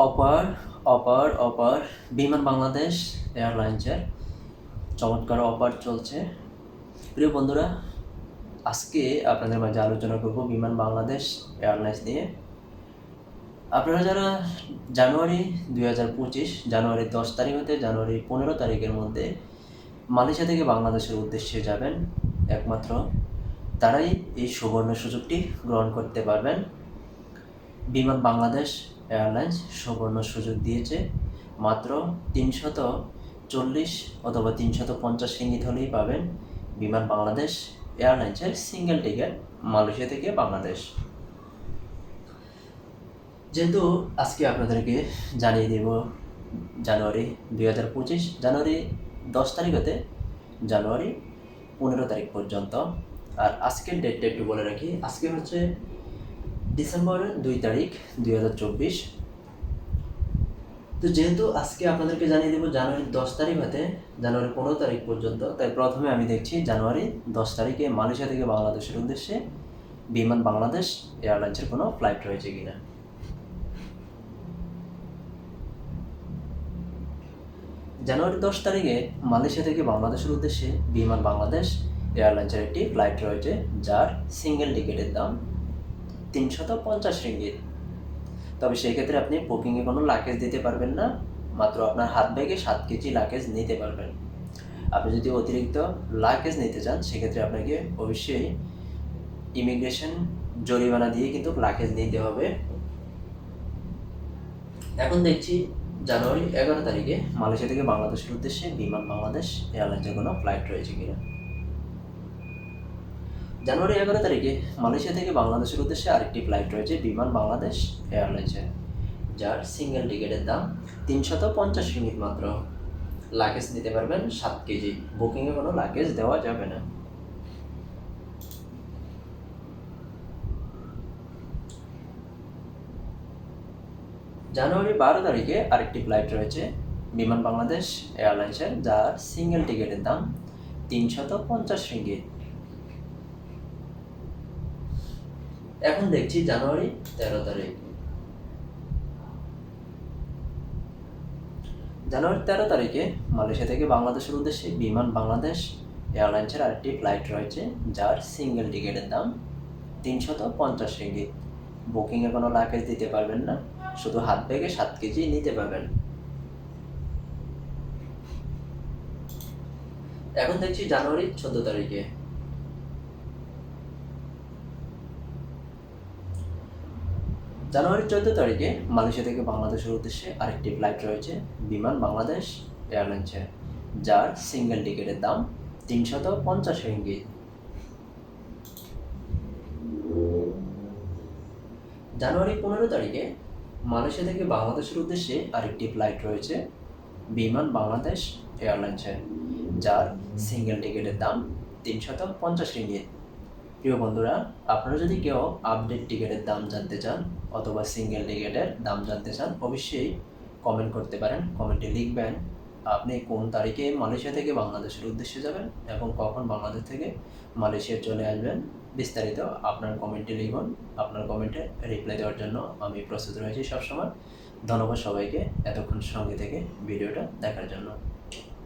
অপার অপার অপার, বিমান বাংলাদেশ এয়ারলাইন্সের চমৎকার অপার চলছে। প্রিয় বন্ধুরা, আজকে আপনাদের মাঝে আলোচনা করব বিমান বাংলাদেশ এয়ারলাইন্স নিয়ে। আপনারা যারা জানুয়ারি দুই হাজার পঁচিশ জানুয়ারি দশ তারিখ হতে জানুয়ারি পনেরো তারিখের মধ্যে মালয়েশিয়া থেকে বাংলাদেশের উদ্দেশ্যে যাবেন, একমাত্র তারাই এই সুবর্ণ সুযোগটি গ্রহণ করতে পারবেন। বিমান বাংলাদেশ এয়ারলাইন্স সুবর্ণ সুযোগ দিয়েছে। মাত্র তিনশত চল্লিশ অথবা তিনশত পঞ্চাশ ইঙ্গিত হলেই পাবেন বিমান বাংলাদেশ এয়ারলাইন্সের সিঙ্গেল টিকিট মালয়েশিয়া থেকে বাংলাদেশ। যেহেতু আজকে আপনাদেরকে জানিয়ে দেব জানুয়ারি দুই হাজার পঁচিশ, জানুয়ারি দশ তারিখ হতে জানুয়ারি পনেরো তারিখ পর্যন্ত। আর আজকের ডেটটা একটু বলে রাখি। আজকে হচ্ছে ডিসেম্বর দুই তারিখ দুই হাজার চব্বিশ। তো যেহেতু আজকে আপনাদেরকে জানিয়ে দেবো জানুয়ারি দশ তারিখ হতে, জানুয়ারি পনেরো তারিখ পর্যন্ত, তাই প্রথমে আমি দেখছি জানুয়ারি দশ তারিখে মালয়েশিয়া থেকে বাংলাদেশের উদ্দেশ্যে বিমান বাংলাদেশ এয়ারলাইন্সের কোনো ফ্লাইট রয়েছে কিনা। জানুয়ারি দশ তারিখে মালয়েশিয়া থেকে বাংলাদেশের উদ্দেশ্যে বিমান বাংলাদেশ এয়ারলাইন্সের একটি ফ্লাইট রয়েছে, যার সিঙ্গেল টিকিটের দাম তিনশত পঞ্চাশ রিঙ্গিত। তবে সেই ক্ষেত্রে আপনি বুকিংয়ে কোনো লাকেজ দিতে পারবেন না, মাত্র আপনার হাত ব্যাগে সাত কেজি লাকেজ নিতে পারবেন। আপনি যদি অতিরিক্ত লাগেজ নিতে চান, সেক্ষেত্রে আপনাকে অবশ্যই ইমিগ্রেশন জরিমানা দিয়ে কিন্তু লাকেজ নিতে হবে। এখন দেখছি জানুয়ারি এগারো তারিখে মালয়েশিয়া থেকে বাংলাদেশের উদ্দেশ্যে বিমান বাংলাদেশ এয়ারলাইন্সের কোনো ফ্লাইট রয়েছে কিনা। জানুয়ারি এগারো তারিখে মালয়েশিয়া থেকে বাংলাদেশের উদ্দেশ্যে আরেকটি ফ্লাইট রয়েছে বিমান বাংলাদেশ এয়ারলাইন্সের যার সিঙ্গেল টিকিটের দাম তিনশত পঞ্চাশ মিনিট মাত্র। লাগেজ নিতে পারবেন সাত কেজি। বুকিংয়ে কোনো লাগেজ দেওয়া যাবে না। জানুয়ারি বারো তারিখে আরেকটি ফ্লাইট রয়েছে বিমান বাংলাদেশ এয়ারলাইন্সের যার সিঙ্গেল টিকিটের দাম তিনশত পঞ্চাশ রিঙ্গিত এখন দেখছি জানুয়ারি তেরো তারিখ। জানুয়ারি তেরো তারিখে মালয়েশিয়া থেকে বাংলাদেশের উদ্দেশ্যে বিমান বাংলাদেশ এয়ারলাইন্সের আরেকটি ফ্লাইট রয়েছে, যার সিঙ্গেল টিকিটের দাম তিনশত পঞ্চাশ রিঙ্গিত। বুকিংয়ে কোনো লাকেজ দিতে পারবেন না, শুধু হাত ব্যাগে সাত কেজি নিতে পারবেন। এখন দেখছি জানুয়ারি চোদ্দ তারিখে। জানুয়ারি চোদ্দ তারিখে মালয়েশিয়া থেকে বাংলাদেশের উদ্দেশ্যে আরেকটি ফ্লাইট রয়েছে বিমান বাংলাদেশ এয়ারলাইন্সের যার সিঙ্গেল টিকিটের দাম তিনশত পঞ্চাশ রিঙ্গিত জানুয়ারি পনেরো তারিখে মালয়েশিয়া থেকে বাংলাদেশের উদ্দেশ্যে আরেকটি ফ্লাইট রয়েছে বিমান বাংলাদেশ এয়ারলাইন্সের যার সিঙ্গেল টিকিটের দাম তিনশত পঞ্চাশ রিঙ্গিত প্রিয় বন্ধুরা, আপনারা যদি কেউ আপডেট টিকিটের দাম জানতে চান অথবা সিঙ্গেল টিকিটের দাম জানতে চান, অবশ্যই কমেন্ট করতে পারেন। কমেন্টে লিখবেন, আপনি কোন তারিখে মালয়েশিয়া থেকে বাংলাদেশের উদ্দেশ্যে যাবেন এবং কখন বাংলাদেশ থেকে মালয়েশিয়া চলে আসবেন, বিস্তারিত আপনার কমেন্টে লিখুন। আপনার কমেন্টে রিপ্লাই দেওয়ার জন্য আমি প্রস্তুত রয়েছি সবসময়। ধন্যবাদ সবাইকে এতক্ষণ সঙ্গে থেকে ভিডিওটা দেখার জন্য।